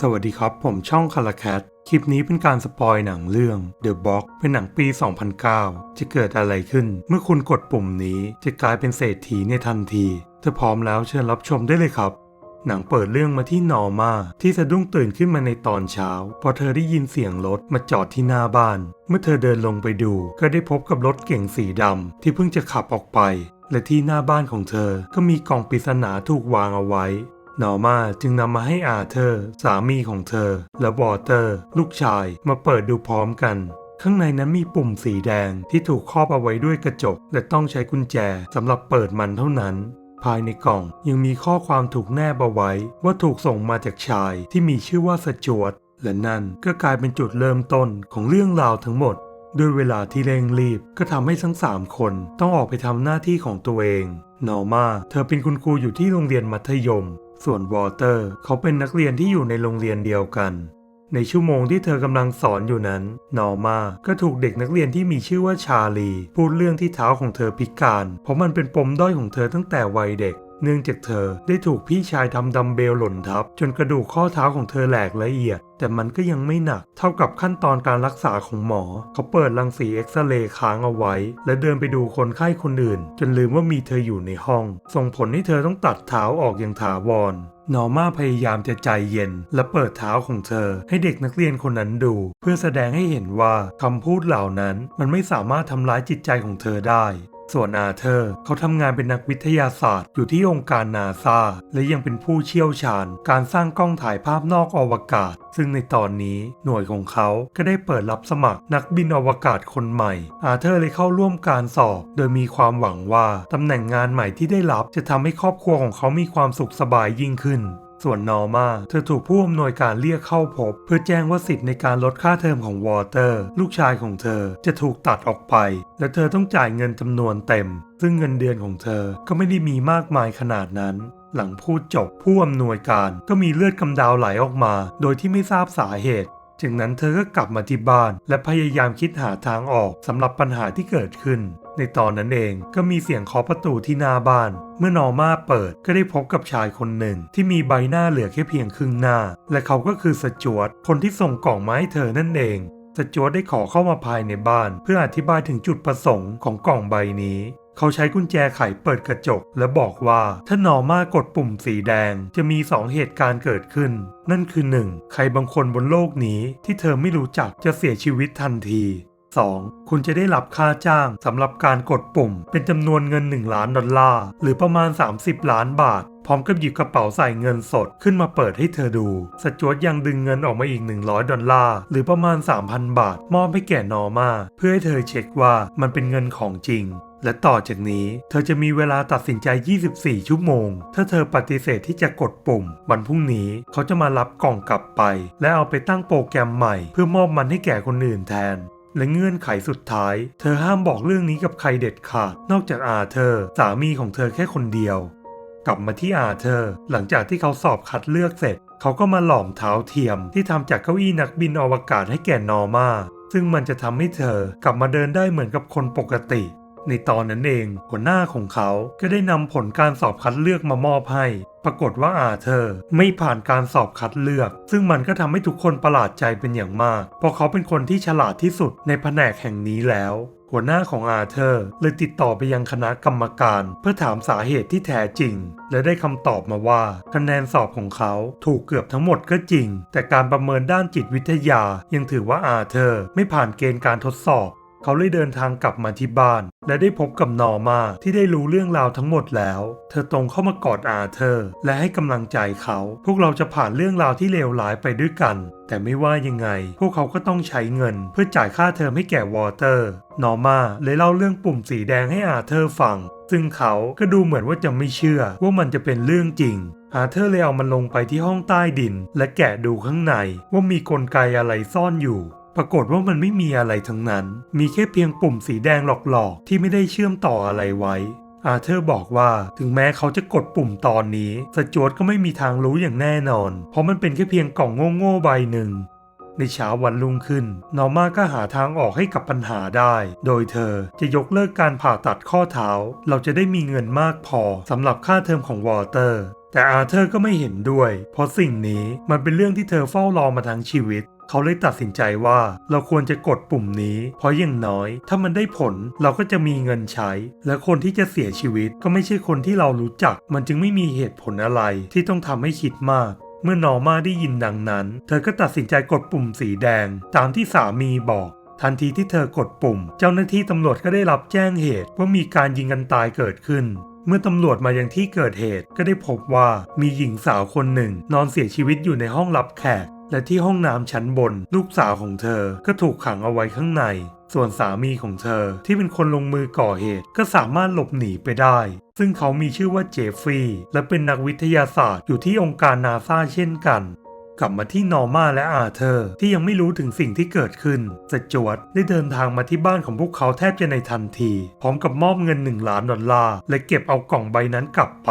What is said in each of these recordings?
สวัสดีครับ ผมช่องคาราแคทคลิปนี้เป็นการสปอยหนังเรื่อง The Box เป็นหนังปี 2009 จะเกิดอะไรขึ้น เมื่อคุณกดปุ่มนี้จะกลายเป็นเศรษฐีในทันที ถ้าพร้อมแล้วเชิญรับชมได้เลยครับ หนังเปิดเรื่องมาที่นอร์มาที่สะดุ้งตื่นขึ้นมาในตอนเช้า พอเธอได้ยินเสียงรถมาจอดที่หน้าบ้าน เมื่อเธอเดินลงไปดู ก็ได้พบกับรถเก๋งสีดำที่เพิ่งจะขับออกไปและที่หน้าบ้านของเธอก็มีกล่องปริศนาถูกวางเอาไว้ นอร์มาจึงนำมาให้อาเธอร์ สามีของเธอ และวอเตอร์ ลูกชายมาเปิดดูพร้อมกัน ข้างในนั้นมีปุ่มสีแดงที่ถูกครอบเอาไว้ด้วยกระจก และต้องใช้กุญแจสำหรับเปิดมันเท่านั้น ภายในกล่องยังมีข้อความถูกแนบเอาไว้ ว่าถูกส่งมาจากชายที่มีชื่อว่าสจวตและนั่นก็กลายเป็นจุดเริ่มต้นของเรื่องราวทั้งหมด ด้วยเวลาที่เร่งรีบก็ทำให้ทั้งสามคนต้องออกไปทำหน้าที่ของตัวเองนอร์มาเธอเป็นคุณครูอยู่ที่โรงเรียนมัธยม ส่วนวอเตอร์เขาเป็นนักเรียนที่อยู่ในโรงเรียนเดียวกัน ในชั่วโมงที่เธอกำลังสอนอยู่นั้น นอร์มาก็ถูกเด็กนักเรียนที่มีชื่อว่าชาลี พูดเรื่องที่เท้าของเธอพิการ เพราะมันเป็นปมด้อยของเธอตั้งแต่วัยเด็ก เนื่องจากเธอได้ถูกพี่ชายทำดัมเบลหล่นทับ จนกระดูกข้อเท้าของเธอแหลกละเอียด แต่มันก็ยังไม่หนัก เท่ากับขั้นตอนการรักษาของหมอ เขาเปิดรังสีเอ็กซเรย์ค้างเอาไว้ และเดินไปดูคนไข้คนอื่น จนลืมว่ามีเธออยู่ในห้อง ส่งผลให้เธอต้องตัดเท้าออกอย่างถาวรนอร์มาพยายามจะใจเย็น และเปิดเท้าของเธอ ให้เด็กนักเรียนคนนั้นดู เพื่อแสดงให้เห็นว่าคำพูดเหล่านั้นมันไม่สามารถทำร้ายจิตใจของเธอได้ ส่วนอาเธอร์เขาทำงานเป็นนักวิทยาศาสตร์ อยู่ที่องค์การนาซาและยังเป็นผู้เชี่ยวชาญ การสร้างกล้องถ่ายภาพนอกอวกาศ ซึ่งในตอนนี้หน่วยของเขาก็ได้เปิดรับสมัครนักบินอวกาศคนใหม่ อาเธอร์เลยเข้าร่วมการสอบ โดยมีความหวังว่าตำแหน่งงานใหม่ที่ได้รับจะทำให้ครอบครัวของเขามีความสุขสบายยิ่งขึ้น ส่วนนอร์มาเธอถูกผู้อำนวยการเรียกเข้าพบ เพื่อแจ้งว่าสิทธิ์ในการลดค่าเทอมของวอเตอร์ ลูกชายของเธอจะถูกตัดออกไป และเธอต้องจ่ายเงินจำนวนเต็ม ซึ่งเงินเดือนของเธอก็ไม่ได้มีมากมายขนาดนั้นหลังพูดจบผู้อำนวยการก็มีเลือดกำดาวไหลออกมา โดยที่ไม่ทราบสาเหตุ จากนั้นเธอก็กลับมาที่บ้าน และพยายามคิดหาทางออกสำหรับปัญหาที่เกิดขึ้น ในตอนนั้นเองก็มีเสียงเคาะประตูที่หน้าบ้าน เมื่อนอร์มาเปิดก็ได้พบกับชายคนหนึ่ง ที่มีใบหน้าเหลือแค่เพียงครึ่งหน้า และเขาก็คือสจวตคนที่ส่งกล่องมาให้เธอนั่นเองสจวตได้ขอเข้ามาภายในบ้าน เพื่ออธิบายถึงจุดประสงค์ของกล่องใบนี้ เขาใช้กุญแจไขเปิดกระจก และบอกว่าถ้านอร์มากดปุ่มสีแดงจะมีสองเหตุการณ์เกิดขึ้น นั่นคือ 1. ใครบางคนบนโลกนี้ที่เธอไม่รู้จักจะเสียชีวิตทันที 2. คุณจะได้รับค่าจ้างสำหรับการกดปุ่ม เป็นจำนวนเงิน 1 ล้านดอลลาร์ หรือประมาณ 30 ล้านบาท พร้อมกับหยิบกระเป๋าใส่เงินสดขึ้นมาเปิดให้เธอดู สจวตยังดึงเงินออกมาอีก 100 ดอลลาร์ หรือประมาณ 3,000 บาท มอบให้แก่นอร์มา เพื่อให้เธอเช็คว่ามันเป็นเงินของจริง และต่อจากนี้เธอจะมีเวลาตัดสินใจ 24 ชั่วโมง ถ้าเธอปฏิเสธที่จะกดปุ่ม วันพรุ่งนี้เขาจะมารับกล่องกลับไป และเอาไปตั้งโปรแกรมใหม่ เพื่อมอบมันให้แก่คนอื่นแทน และเงื่อนไขสุดท้าย เธอห้ามบอกเรื่องนี้กับใครเด็ดขาด นอกจากอาเธอร์สามีของเธอแค่คนเดียว กลับมาที่อาเธอร์หลังจากที่เขาสอบคัดเลือกเสร็จ เขาก็มาหล่อมเท้าเทียม ที่ทำจากเก้าอี้นักบินอวกาศให้แก่นอร์มาซึ่งมันจะทำให้เธอกลับมาเดินได้เหมือนกับคนปกติ ในตอนนั้นเองหัวหน้าของเขาก็ได้นำผลการสอบคัดเลือกมามอบให้ ปรากฏว่าอาเธอร์ไม่ผ่านการสอบคัดเลือก ซึ่งมันก็ทำให้ทุกคนประหลาดใจเป็นอย่างมาก เพราะเขาเป็นคนที่ฉลาดที่สุดในแผนกแห่งนี้แล้ว หัวหน้าของอาเธอร์เลยติดต่อไปยังคณะกรรมการ เพื่อถามสาเหตุที่แท้จริง และได้คำตอบมาว่าคะแนนสอบของเขาถูกเกือบทั้งหมดก็จริง แต่การประเมินด้านจิตวิทยา ยังถือว่าอาเธอร์ไม่ผ่านเกณฑ์การทดสอบ เขาเลยเดินทางกลับมาที่บ้าน และได้พบกับนอร์มาที่ได้รู้เรื่องราวทั้งหมดแล้ว เธอตรงเข้ามากอดอาเธอร์และให้กำลังใจเขา พวกเราจะผ่านเรื่องราวที่เลวร้ายไปด้วยกัน แต่ไม่ว่ายังไง พวกเขาก็ต้องใช้เงิน เพื่อจ่ายค่าเทอมให้แก่วอเตอร์ นอร์มาเลยเล่าเรื่องปุ่มสีแดงให้อาเธอร์ฟัง ซึ่งเขาก็ดูเหมือนว่าจะไม่เชื่อว่ามันจะเป็นเรื่องจริงอาเธอร์เลยเอามันลงไปที่ห้องใต้ดิน และแกะดูข้างในว่ามีกลไกอะไรซ่อนอยู่ ปรากฏว่ามันไม่มีอะไรทั้งนั้น มีแค่เพียงปุ่มสีแดงหลอกๆ ที่ไม่ได้เชื่อมต่ออะไรไว้ อาเธอร์บอกว่าถึงแม้เขาจะกดปุ่มตอนนี้สจวตก็ไม่มีทางรู้อย่างแน่นอน เพราะมันเป็นแค่เพียงกล่องโง่ๆใบหนึ่งในเช้าวันรุ่งขึ้น นอร์มาก็หาทางออกให้กับปัญหาได้ โดยเธอจะยกเลิกการผ่าตัดข้อเท้า เราจะได้มีเงินมากพอสำหรับค่าเทอมของวอเตอร์ แต่อาเธอร์ก็ไม่เห็นด้วย เพราะสิ่งนี้มันเป็นเรื่องที่เธอเฝ้ารอมาทั้งชีวิต เขาเลยตัดสินใจว่าเราควรจะกดปุ่มนี้ เพราะอย่างน้อย ถ้ามันได้ผลเราก็จะมีเงินใช้ และคนที่จะเสียชีวิตก็ไม่ใช่คนที่เรารู้จัก มันจึงไม่มีเหตุผลอะไรที่ต้องทำให้คิดมากเมื่อนอร์มาได้ยินดังนั้น เธอก็ตัดสินใจกดปุ่มสีแดง ตามที่สามีบอก ทันทีที่เธอกดปุ่ม เจ้าหน้าที่ตำรวจก็ได้รับแจ้งเหตุว่ามีการยิงกันตายเกิดขึ้น เมื่อตำรวจมายังที่เกิดเหตุก็ได้พบว่ามีหญิงสาวคนหนึ่ง นอนเสียชีวิตอยู่ในห้องรับแขก และที่ห้องน้ำชั้นบน ลูกสาวของเธอก็ถูกขังเอาไว้ข้างใน ส่วนสามีของเธอที่เป็นคนลงมือก่อเหตุก็สามารถหลบหนีไปได้ ซึ่งเขามีชื่อว่าเจฟฟรีย์และเป็นนักวิทยาศาสตร์อยู่ที่องค์การนาซาเช่นกัน กลับมาที่นอร์มาและอาเธอร์ที่ยังไม่รู้ถึงสิ่งที่เกิดขึ้นสจวตได้เดินทางมาที่บ้านของพวกเขาแทบจะในทันที พร้อมกับมอบเงิน 1 ล้านดอลลาร์และเก็บเอากล่องใบนั้นกลับไป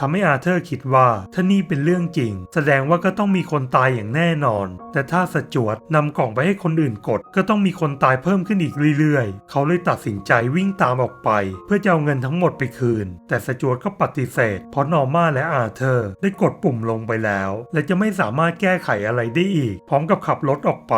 ทำให้อาเธอร์คิดว่าถ้านี่เป็นเรื่องจริง แสดงว่าก็ต้องมีคนตายอย่างแน่นอน แต่ถ้าสจวตนำกล่องไปให้คนอื่นกด ก็ต้องมีคนตายเพิ่มขึ้นอีกเรื่อยๆ เขาเลยตัดสินใจวิ่งตามออกไป เพื่อจะเอาเงินทั้งหมดไปคืน แต่สจวตก็ปฏิเสธ เพราะนอร์มาและอาเธอร์ได้กดปุ่มลงไปแล้ว และจะไม่สามารถแก้ไขอะไรได้อีก พร้อมกับขับรถออกไป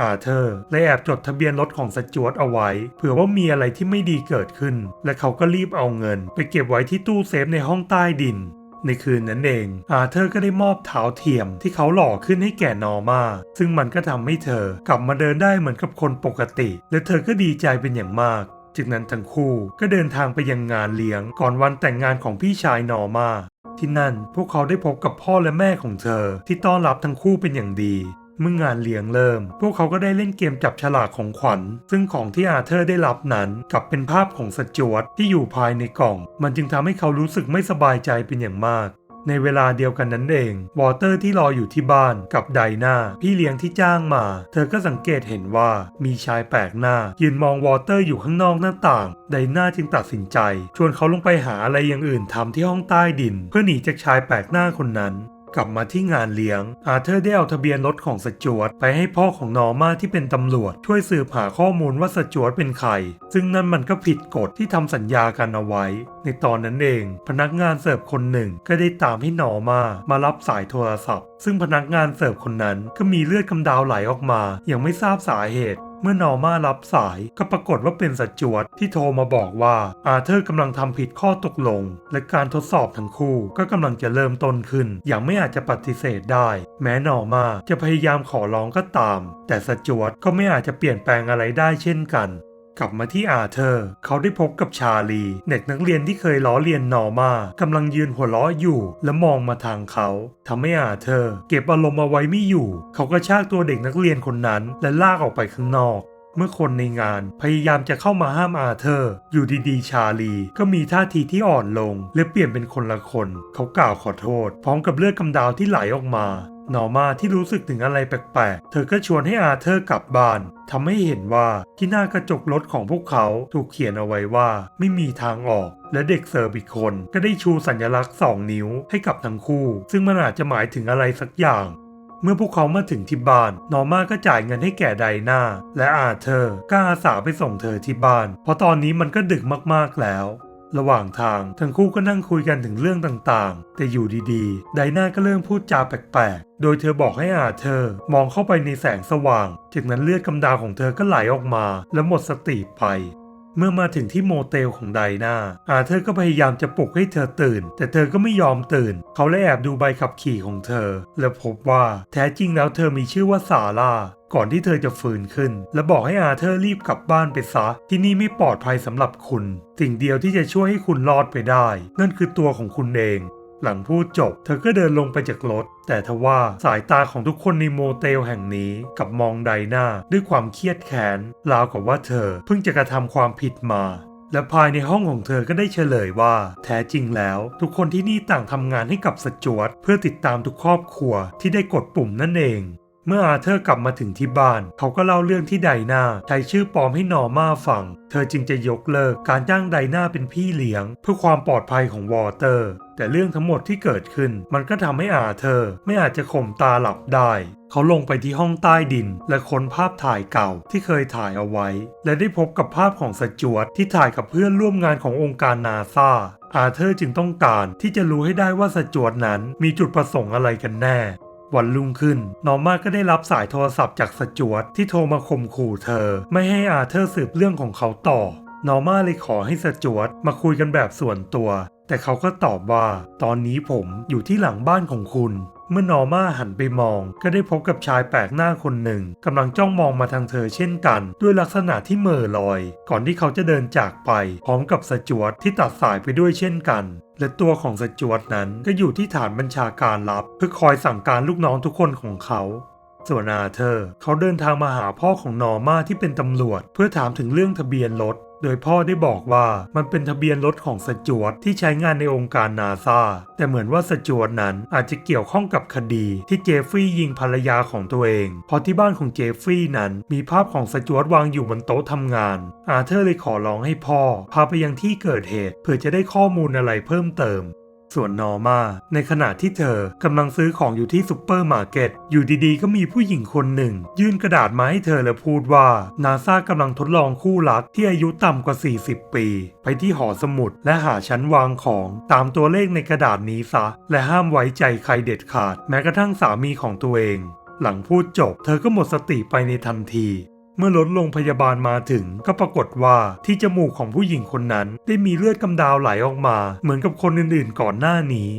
อาเธอร์เลยแอบจดทะเบียนรถของสจวตเอาไว้ เผื่อว่ามีอะไรที่ไม่ดีเกิดขึ้น และเขาก็รีบเอาเงิน ไปเก็บไว้ที่ตู้เซฟในห้องใต้ดิน ในคืนนั้นเอง อาเธอร์ก็ได้มอบเท้าเทียมที่เขาหล่อขึ้นให้แก่นอร์มา ซึ่งมันก็ทำให้เธอกลับมาเดินได้เหมือนกับคนปกติ และเธอก็ดีใจเป็นอย่างมากจากนั้นทั้งคู่ก็เดินทางไปยังงานเลี้ยงก่อนวันแต่งงานของพี่ชายนอมา ที่นั่นพวกเขาได้พบกับพ่อและแม่ของเธอที่ต้อนรับทั้งคู่เป็นอย่างดี เมื่องานเลี้ยงเริ่ม พวกเขาก็ได้เล่นเกมจับฉลากของขวัญ ซึ่งของที่อาเธอร์ได้รับนั้นกลับเป็นภาพของสจวตที่อยู่ภายในกล่อง มันจึงทำให้เขารู้สึกไม่สบายใจเป็นอย่างมากในเวลาเดียวกันนั้นเอง วอเตอร์ที่รออยู่ที่บ้านกับไดนาพี่เลี้ยงที่จ้างมา เธอก็สังเกตเห็นว่ามีชายแปลกหน้า ยืนมองวอเตอร์อยู่ข้างนอกหน้าต่าง ไดนาจึงตัดสินใจ ชวนเขาลงไปหาอะไรอย่างอื่นทำที่ห้องใต้ดิน เพื่อหนีจากชายแปลกหน้าคนนั้น กลับมาที่งานเลี้ยง อาเธอร์ได้เอาทะเบียนรถของสจวตไปให้พ่อของนอร์มาที่เป็นตำรวจ ช่วยสืบหาข้อมูลว่าสจวตเป็นใคร ซึ่งนั่นมันก็ผิดกฎที่ทำสัญญากันเอาไว้ ในตอนนั้นเอง พนักงานเสิร์ฟคนหนึ่งก็ได้ตามให้นอร์มามารับสายโทรศัพท์ ซึ่งพนักงานเสิร์ฟคนนั้นก็มีเลือดกำดาวไหลออกมา อย่างไม่ทราบสาเหตุ เมื่อนอร์มารับสายก็ปรากฏว่าเป็นสจวตที่โทรมาบอกว่าอาเธอร์กำลังทำผิดข้อตกลง และการทดสอบทั้งคู่ก็กำลังจะเริ่มต้นขึ้น อย่างไม่อาจจะปฏิเสธได้ แม้นอร์มาจะพยายามขอร้องก็ตาม แต่สจวตก็ไม่อาจจะเปลี่ยนแปลงอะไรได้เช่นกัน กลับมาที่อาเธอร์ เขาได้พบกับชาลี เด็กนักเรียนที่เคยล้อเลียนนอร์มากำลังยืนหัวเราะอยู่ และมองมาทางเขาทำให้อาเธอร์ เก็บอารมณ์เอาไว้ไม่อยู่ เขาก็ชากตัวเด็กนักเรียนคนนั้น และลากออกไปข้างนอกเมื่อคนในงานพยายามจะเข้ามาห้ามอาเธอร์ อยู่ดีๆ ชาลี ก็มีท่าทีที่อ่อนลง และเปลี่ยนเป็นคนละคน เขากล่าวขอโทษ พร้อมกับเลือดกำดาวที่ไหลออกมา นอร์มาที่รู้สึกถึงอะไรแปลกๆ เธอก็ชวนให้อาเธอร์กลับบ้านทำให้เห็นว่าที่หน้ากระจกรถของพวกเขาถูกเขียนเอาไว้ว่าไม่มีทางออก และเด็กเสิร์ฟอีกคนก็ได้ชูสัญลักษณ์ 2 นิ้วให้กับทั้งคู่ ซึ่งมันอาจจะหมายถึงอะไรสักอย่างเมื่อพวกเขามาถึงที่บ้าน นอร์มาก็จ่ายเงินให้แก่ไดนาและอาเธอร์ก็อาสาไปส่งเธอที่บ้าน เพราะตอนนี้มันก็ดึกมากๆแล้ว ระหว่างทาง ทั้งคู่ก็นั่งคุยกันถึงเรื่องต่างๆ แต่อยู่ดีๆ ไดนาก็เริ่มพูดจาแปลกๆ โดยเธอบอกให้อาเธอมองเข้าไปในแสงสว่าง จากนั้นเลือดกำดาวของเธอก็ไหลออกมา และหมดสติไปเมื่อมาถึงที่โมเตลของไดนาอาเธอก็พยายามจะปลุกให้เธอตื่น แต่เธอก็ไม่ยอมตื่น เขาเลยแอบดูใบขับขี่ของเธอ และพบว่าแท้จริงแล้วเธอมีชื่อว่าซาร่า ก่อนที่เธอจะฟื้นขึ้น และบอกให้อาเธอร์รีบกลับบ้านไปซะ ที่นี่ไม่ปลอดภัยสำหรับคุณ สิ่งเดียวที่จะช่วยให้คุณรอดไปได้ นั่นคือตัวของคุณเอง หลังพูดจบ เธอก็เดินลงไปจากรถ แต่ทว่าสายตาของทุกคนในโมเตลแห่งนี้กับมองไดนาด้วยความเครียดแค้นราวกับว่าเธอเพิ่งจะกระทำความผิดมาและภายในห้องของเธอก็ได้เฉลยว่า แท้จริงแล้ว ทุกคนที่นี่ต่างทำงานให้กับสจวตเพื่อติดตามทุกครอบครัวที่ได้กดปุ่มนั่นเอง เมื่ออาเธอร์กลับมาถึงที่บ้าน เขาก็เล่าเรื่องที่ไดนาใช้ชื่อปลอมให้นอร์มาฟัง เธอจึงจะยกเลิกการจ้างไดนาเป็นพี่เลี้ยง เพื่อความปลอดภัยของวอเตอร์ แต่เรื่องทั้งหมดที่เกิดขึ้น มันก็ทำให้อาเธอร์ไม่อาจจะข่มตาหลับได้ เขาลงไปที่ห้องใต้ดิน และค้นภาพถ่ายเก่าที่เคยถ่ายเอาไว้ และได้พบกับภาพของสจวตที่ถ่ายกับเพื่อนร่วมงานขององค์การนาซาอาเธอร์จึงต้องการที่จะรู้ให้ได้ว่าสจวตนั้นมีจุดประสงค์อะไรกันแน่ วันรุ่งขึ้น นอร์มาก็ได้รับสายโทรศัพท์จากสจวตที่โทรมาข่มขู่เธอ ไม่ให้อาเธอร์สืบเรื่องของเขาต่อ นอร์มาเลยขอให้สจวตมาคุยกันแบบส่วนตัว แต่เขาก็ตอบว่า ตอนนี้ผมอยู่ที่หลังบ้านของคุณ เมื่อนอร์มาหันไปมอง ก็ได้พบกับชายแปลกหน้าคนหนึ่งกำลังจ้องมองมาทางเธอเช่นกัน ด้วยลักษณะที่เม่อลอย ก่อนที่เขาจะเดินจากไป พร้อมกับสจวตที่ตัดสายไปด้วยเช่นกัน และตัวของสจวตนั้นก็อยู่ที่ฐานบัญชาการลับ เพื่อคอยสั่งการลูกน้องทุกคนของเขา ส่วนอาเธอร์เขาเดินทางมาหาพ่อของนอร์มาที่เป็นตำรวจ เพื่อถามถึงเรื่องทะเบียนรถ โดยพ่อได้บอกว่ามันเป็นทะเบียนรถของสจวตที่ใช้งานในองค์การนาซาแต่เหมือนว่าสจวตนั้นอาจจะเกี่ยวข้องกับคดีที่เจฟฟี่ยิงภรรยาของตัวเอง เพราะที่บ้านของเจฟฟี่นั้นมีภาพของสจวตวางอยู่บนโต๊ะทำงาน อาเธอร์เลยขอร้องให้พ่อ พาไปยังที่เกิดเหตุเพื่อจะได้ข้อมูลอะไรเพิ่มเติม ส่วนนอร์มาในขณะที่เธอกำลังซื้อของอยู่ที่ซุปเปอร์มาร์เก็ตอยู่ดีๆ ก็มีผู้หญิงคนหนึ่ง ยื่นกระดาษมาให้เธอและพูดว่านาซากำลังทดลองคู่รักที่อายุต่ำกว่า 40 ปี ไปที่หอสมุดและหาชั้นวางของตามตัวเลขในกระดาษนี้ซะ และห้ามไว้ใจใครเด็ดขาด แม้กระทั่งสามีของตัวเองหลังพูดจบ เธอก็หมดสติไปในทันที เมื่อรถโรงพยาบาลมาถึงก็ปรากฏว่าที่จมูกของผู้หญิงคนนั้น ได้มีเลือดกำดาวไหลออกมา เหมือนกับคนอื่นๆก่อนหน้านี้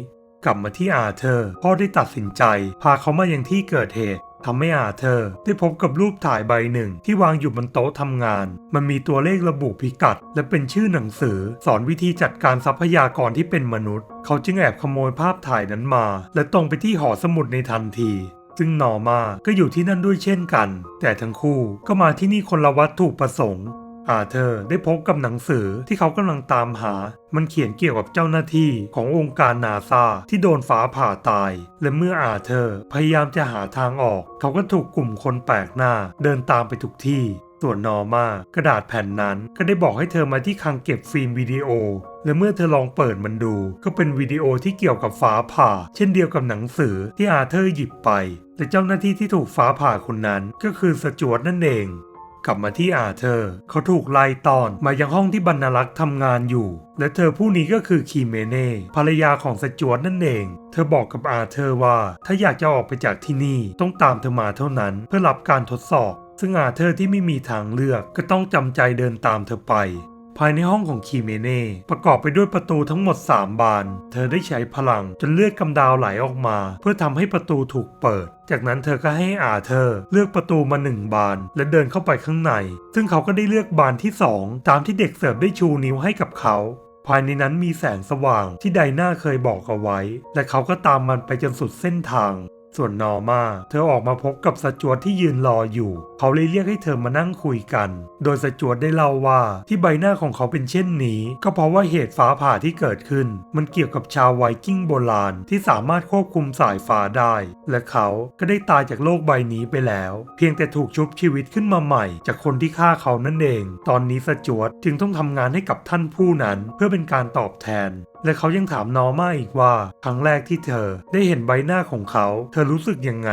กลับมาที่อาเธอร์พ่อได้ตัดสินใจ พาเขามายังที่เกิดเหตุทำให้อาเธอร์ได้พบกับรูปถ่ายใบหนึ่ง ที่วางอยู่บนโต๊ะทำงาน มันมีตัวเลขระบุพิกัด และเป็นชื่อหนังสือ สอนวิธีจัดการทรัพยากรที่เป็นมนุษย์ เขาจึงแอบขโมยภาพถ่ายนั้นมา และตรงไปที่หอสมุดในทันที ซึ่งนอมาก็อยู่ที่นั่นด้วยเช่นกัน แต่ทั้งคู่ก็มาที่นี่คนละวัตถุประสงค์ อาเธอร์ได้พบกับหนังสือที่เขากำลังตามหา มันเขียนเกี่ยวกับเจ้าหน้าที่ขององค์การนาซาที่โดนฟ้าผ่าตาย และเมื่ออาเธอร์พยายามจะหาทางออก เขาก็ถูกกลุ่มคนแปลกหน้าเดินตามไปทุกที่ ส่วนนอร์มากระดาษแผ่นนั้นก็ได้บอกให้เธอมาที่คลังเก็บฟิล์มวิดีโอ และเมื่อเธอลองเปิดมันดู ก็เป็นวิดีโอที่เกี่ยวกับฟ้าผ่า เช่นเดียวกับหนังสือที่อาเธอร์หยิบไป แต่เจ้าหน้าที่ที่ถูกฟ้าผ่าคนนั้นก็คือสจวตนั่นเองกลับมาที่อาเธอร์ เขาถูกไล่ตอนมายังห้องที่บรรลักษ์ทำงานอยู่ และเธอผู้นี้ก็คือคีเมเน่ภรรยาของสจวตนั่นเอง เธอบอกกับอาเธอร์ว่า ถ้าอยากจะออกไปจากที่นี่ต้องตามเธอมาเท่านั้นเพื่อรับการทดสอบ ซึ่งอาเธอร์ที่ไม่มีทางเลือกก็ต้องจำใจเดินตามเธอไป ภายในห้องของคีเมเน่ประกอบไปด้วยประตูทั้งหมด 3 บาน เธอได้ใช้พลังจนเลือดกำดาวไหลออกมา เพื่อทำให้ประตูถูกเปิด จากนั้นเธอก็ให้อาเธอร์เลือกประตูมาหนึ่งบาน และเดินเข้าไปข้างใน ซึ่งเขาก็ได้เลือกบานที่ 2 ตามที่เด็กเสิร์ฟได้ชูนิ้วให้กับเขาภายในนั้นมีแสงสว่างที่ไดนาเคยบอกเอาไว้ และเขาก็ตามมันไปจนสุดเส้นทาง ส่วนนอร์มาเธอออกมาพบกับสจวตที่ยืนรออยู่เขาเลยเรียกให้เธอมานั่งคุยกัน โดยสจวตได้เล่าว่าที่ใบหน้าของเขาเป็นเช่นนี้ ก็เพราะว่าเหตุฟ้าผ่าที่เกิดขึ้น มันเกี่ยวกับชาวไวกิ้งโบราณที่สามารถควบคุมสายฟ้าได้ และเขาก็ได้ตายจากโลกใบนี้ไปแล้ว เพียงแต่ถูกชุบชีวิตขึ้นมาใหม่ จากคนที่ฆ่าเขานั่นเอง ตอนนี้สจวตจึงต้องทำงานให้กับท่านผู้นั้น เพื่อเป็นการตอบแทนและเขายังถามนอร์มาอีกว่า ครั้งแรกที่เธอได้เห็นใบหน้าของเขา เธอรู้สึกยังไง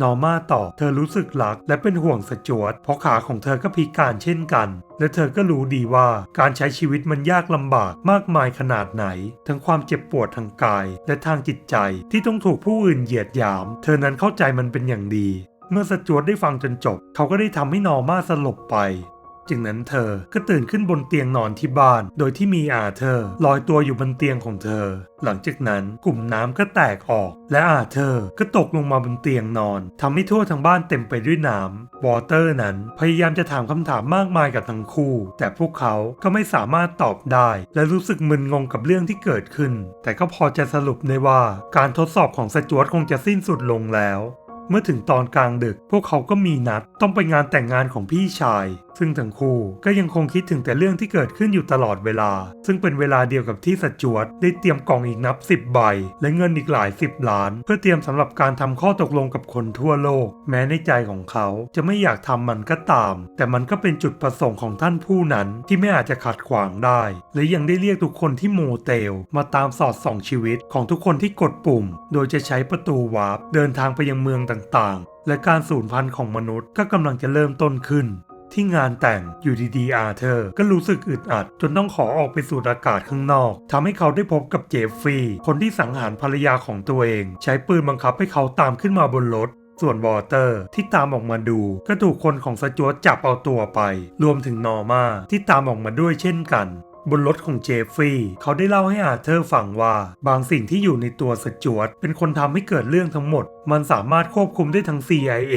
นอร์มาตอบเธอรู้สึกรักและเป็นห่วงสจวตเพราะขาของเธอก็พิการเช่นกัน และเธอก็รู้ดีว่าการใช้ชีวิตมันยากลำบากมากมายขนาดไหน ทั้งความเจ็บปวดทางกาย และทางจิตใจที่ต้องถูกผู้อื่นเหยียดหยาม เธอนั้นเข้าใจมันเป็นอย่างดี เมื่อสจวตได้ฟังจนจบ เขาก็ได้ทำให้นอร์มาสลบไป จึงนั้นเธอก็ตื่นขึ้นบนเตียงนอนที่บ้าน โดยที่มีอาเธอร์ลอยตัวอยู่บนเตียงของเธอ หลังจากนั้นกลุ่มน้ำก็แตกออก และอาเธอร์ก็ตกลงมาบนเตียงนอนทำให้ทั่วทั้งบ้านเต็มไปด้วยน้ำวอเตอร์นั้นพยายามจะถามคำถามมากมายกับทั้งคู่ แต่พวกเขาก็ไม่สามารถตอบได้ และรู้สึกมึนงงกับเรื่องที่เกิดขึ้น แต่ก็พอจะสรุปได้ว่าการทดสอบของสจวตคงจะสิ้นสุดลงแล้วเมื่อถึงตอนกลางดึก พวกเขาก็มีนัดต้องไปงานแต่งงานของพี่ชายซึ่งทั้งคู่ก็ยังคงคิดถึงแต่เรื่องที่เกิดขึ้นอยู่ตลอดเวลา ซึ่งเป็นเวลาเดียวกับที่สจวตได้เตรียมกล่องอีกนับ 10 ใบ และเงินอีกหลาย 10 ล้าน เพื่อเตรียมสำหรับการทำข้อตกลงกับคนทั่วโลก แม้ในใจของเขาจะไม่อยากทำมันก็ตาม แต่มันก็เป็นจุดประสงค์ของท่านผู้นั้นที่ไม่อาจจะขัดขวางได้ และยังได้เรียกทุกคนที่โมเตล มาตามสอดส่องชีวิตของทุกคนที่กดปุ่ม โดยจะใช้ประตูวาร์ปเดินทางไปยังเมืองต่างๆ และการสูญพันธุ์ของมนุษย์ก็กำลังจะเริ่มต้นขึ้น ที่งานแต่งอยู่ดีๆอาเธอร์ก็รู้สึกอึดอัด จนต้องขอออกไปสูดอากาศข้างนอกทำให้เขาได้พบกับเจฟฟรีย์คนที่สังหารภรรยาของตัวเอง ใช้ปืนบังคับให้เขาตามขึ้นมาบนรถส่วนวอเตอร์ที่ตามออกมาดู ก็ถูกคนของสจวตจับเอาตัวไป รวมถึงนอร์มาที่ตามออกมาด้วยเช่นกัน บนรถของเจฟฟรีย์เขาได้เล่าให้อาเธอร์ฟังว่า บางสิ่งที่อยู่ในตัวสจวตเป็นคนทำให้เกิดเรื่องทั้งหมด มันสามารถควบคุมได้ทั้ง CIA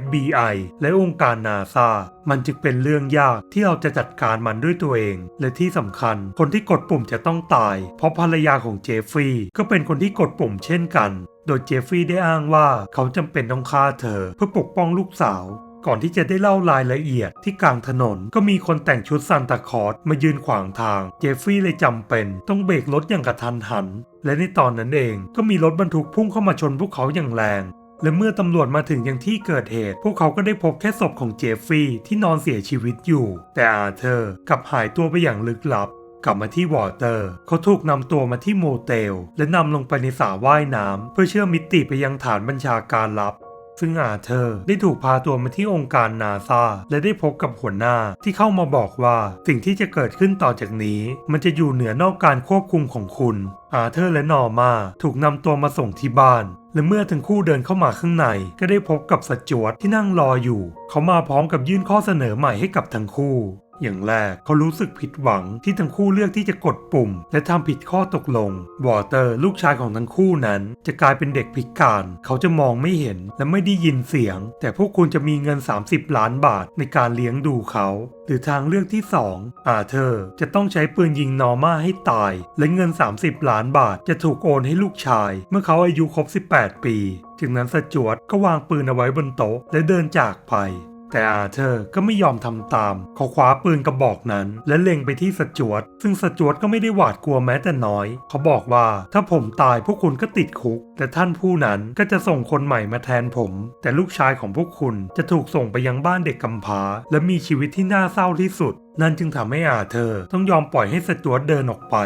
FBI และองค์การนาซามันจึงเป็นเรื่องยากที่เราจะจัดการมันด้วยตัวเอง และที่สำคัญ คนที่กดปุ่มจะต้องตาย เพราะภรรยาของเจฟฟรีย์ก็เป็นคนที่กดปุ่มเช่นกันโดยเจฟฟรีย์ได้อ้างว่าเขาจำเป็นต้องฆ่าเธอเพื่อปกป้องลูกสาว ก่อนที่จะได้เล่ารายละเอียดที่กลางถนนก็มีคนแต่งชุดซานตาคลอสมายืนขวางทาง เจฟฟรีย์เลยจำเป็นต้องเบรกรถอย่างกระทันหัน และในตอนนั้นเองก็มีรถบรรทุกพุ่งเข้ามาชนพวกเขาอย่างแรง และเมื่อตำรวจมาถึงยังที่เกิดเหตุ พวกเขาก็ได้พบแค่ศพของเจฟฟรีย์ที่นอนเสียชีวิตอยู่ แต่อาเธอร์กลับหายตัวไปอย่างลึกลับกลับมาที่วอเตอร์ เขาถูกนำตัวมาที่โมเตล และนำลงไปในสระว่ายน้ำเพื่อเชื่อมมิติไปยังฐานบัญชาการลับ ซึ่งอาเธอร์ได้ถูกพาตัวมาที่องค์การนาซาและได้พบกับหัวหน้าที่เข้ามาบอกว่าสิ่งที่จะเกิดขึ้นต่อจากนี้ มันจะอยู่เหนือนอกการควบคุมของคุณ อาเธอร์และนอร์มาถูกนำตัวมาส่งที่บ้าน และเมื่อทั้งคู่เดินเข้ามาข้างใน ก็ได้พบกับสจวตที่นั่งรออยู่ เขามาพร้อมกับยื่นข้อเสนอใหม่ให้กับทั้งคู่ อย่างแรกเขารู้สึกผิดหวังที่ทั้งคู่เลือกที่จะกดปุ่ม และทำผิดข้อตกลง วอเตอร์ลูกชายของทั้งคู่นั้น จะกลายเป็นเด็กพิการ เขาจะมองไม่เห็นและไม่ได้ยินเสียง แต่พวกคุณจะมีเงิน 30 ล้านบาทในการเลี้ยงดูเขา หรือทางเลือกที่ 2 อาเธอร์จะต้องใช้ปืนยิงนอร์มาให้ตาย และเงิน 30 ล้านบาทจะถูกโอนให้ลูกชาย เมื่อเขาอายุครบ 18 ปีจากนั้นสจวตก็วางปืนเอาไว้บนโต๊ะและเดินจากไป แต่อาเธอร์ก็ไม่ยอมทำตาม เขาคว้าปืนกระบอกนั้น และเล็งไปที่สจวต ซึ่งสจวตก็ไม่ได้หวาดกลัวแม้แต่น้อย เขาบอกว่าถ้าผมตายพวกคุณก็ติดคุก แต่ท่านผู้นั้นก็จะส่งคนใหม่มาแทนผม แต่ลูกชายของพวกคุณจะถูกส่งไปยังบ้านเด็กกำพร้า และมีชีวิตที่น่าเศร้าที่สุด นั่นจึงทำให้อาเธอร์ต้องยอมปล่อยให้สจวตเดินออกไป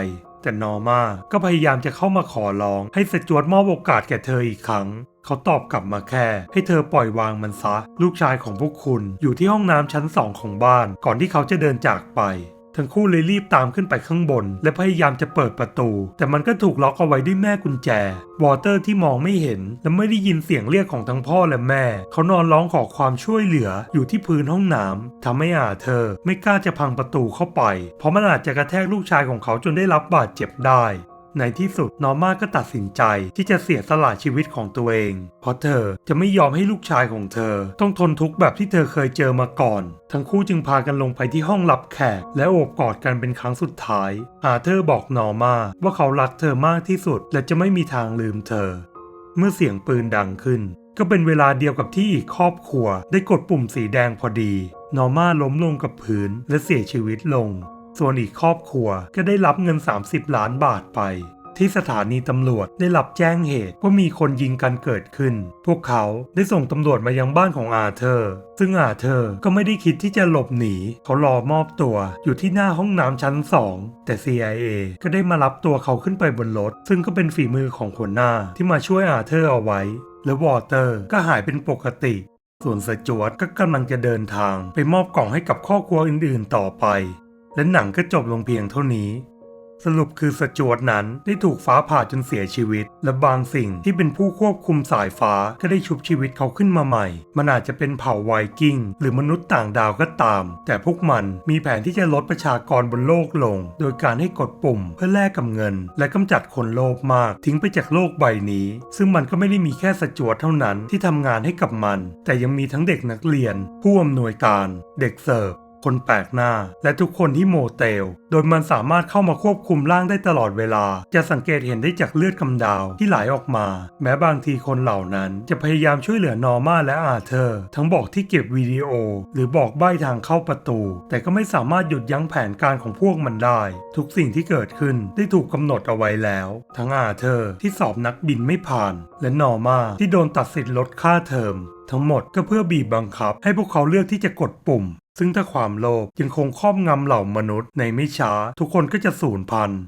แต่นอร์มาก็พยายามจะเข้ามาขอร้องให้สจวตมอบโอกาสแก่เธออีกครั้ง เขาตอบกลับมาแค่ ให้เธอปล่อยวางมันซะ ลูกชายของพวกคุณอยู่ที่ห้องน้ำชั้นสองของบ้าน ก่อนที่เขาจะเดินจากไป ทั้งคู่เลยรีบตามขึ้นไปข้างบน และพยายามจะเปิดประตู แต่มันก็ถูกล็อกเอาไว้ด้วยแม่กุญแจ วอเตอร์ที่มองไม่เห็น และไม่ได้ยินเสียงเรียกของทั้งพ่อและแม่ เขานอนร้องขอความช่วยเหลืออยู่ที่พื้นห้องน้ำทำให้อาเธอไม่กล้าจะพังประตูเข้าไป เพราะมันอาจจะกระแทกลูกชายของเขาจนได้รับบาดเจ็บได้ ในที่สุดนอร์มาก็ตัดสินใจที่จะเสียสละชีวิตของตัวเอง เพราะเธอจะไม่ยอมให้ลูกชายของเธอ ต้องทนทุกข์แบบที่เธอเคยเจอมาก่อน ทั้งคู่จึงพากันลงไปที่ห้องรับแขก และโอบกอดกันเป็นครั้งสุดท้ายอาเธอร์บอกนอร์มาว่าเขารักเธอมากที่สุด และจะไม่มีทางลืมเธอ เมื่อเสียงปืนดังขึ้น ก็เป็นเวลาเดียวกับที่อีกครอบครัว ได้กดปุ่มสีแดงพอดี นอร์มาล้มลงกับพื้นและเสียชีวิตลง ส่วนอีกครอบครัวก็ได้รับเงิน 30 ล้านบาทไป ที่สถานีตำรวจได้รับแจ้งเหตุว่ามีคนยิงกันเกิดขึ้น พวกเขาได้ส่งตำรวจมายังบ้านของอาเธอร์ ซึ่งอาเธอร์ก็ไม่ได้คิดที่จะหลบหนี เขารอมอบตัวอยู่ที่หน้าห้องน้ำชั้นสองแต่ CIA ก็ได้มารับตัวเขาขึ้นไปบนรถ ซึ่งก็เป็นฝีมือของหัวหน้าที่มาช่วยอาเธอร์เอาไว้ และวอเตอร์ก็หายเป็นปกติส่วนสจวตก็กำลังจะเดินทางไปมอบกล่องให้กับครอบครัวอื่นๆต่อไป และหนังก็จบลงเพียงเท่านี้ สรุปคือสจวตนั้นได้ถูกฟ้าผ่าจนเสียชีวิต และบางสิ่งที่เป็นผู้ควบคุมสายฟ้าก็ได้ชุบชีวิตเขาขึ้นมาใหม่ มันอาจจะเป็นเผ่าไวกิ้ง หรือมนุษย์ต่างดาวก็ตาม แต่พวกมันมีแผนที่จะลดประชากรบนโลกลง โดยการให้กดปุ่มเพื่อแลกกับเงิน และกำจัดคนโลภมากทิ้งไปจากโลกใบนี้ ซึ่งมันก็ไม่ได้มีแค่สจวตเท่านั้นที่ทำงานให้กับมัน แต่ยังมีทั้งเด็กนักเรียน ผู้อำนวยการ เด็กเสิร์ฟ คนแปลกหน้า และทุกคนที่โมเตล โดยมันสามารถเข้ามาควบคุมร่างได้ตลอดเวลา จะสังเกตเห็นได้จากเลือดกำดาวที่ไหลออกมา แม้บางทีคนเหล่านั้นจะพยายามช่วยเหลือนอร์มาและอาเธอร์ ทั้งบอกที่เก็บวิดีโอ หรือบอกใบ้ทางเข้าประตู แต่ก็ไม่สามารถหยุดยั้งแผนการของพวกมันได้ ทุกสิ่งที่เกิดขึ้นได้ถูกกำหนดเอาไว้แล้ว ทั้งอาเธอร์ที่สอบนักบินไม่ผ่าน และนอร์มาที่โดนตัดสิทธิ์ลดค่าเทอม ทั้งหมดก็เพื่อบีบบังคับ ให้พวกเขาเลือกที่จะกดปุ่ม ซึ่งถ้าความโลภยังคงครอบงำเหล่ามนุษย์ในไม่ช้า ทุกคนก็จะสูญพันธุ์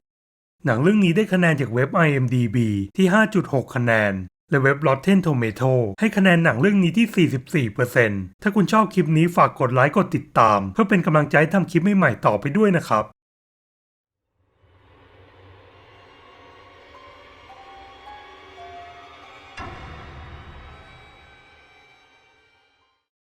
หนังเรื่องนี้ได้คะแนนจากเว็บ IMDb ที่ 5.6 คะแนน และเว็บ Rotten Tomato ให้คะแนนหนังเรื่องนี้ที่ 44%ถ้าคุณชอบคลิปนี้ฝากกดไลค์กดติดตาม เพื่อเป็นกำลังใจทำคลิปใหม่ๆต่อไปด้วยนะครับ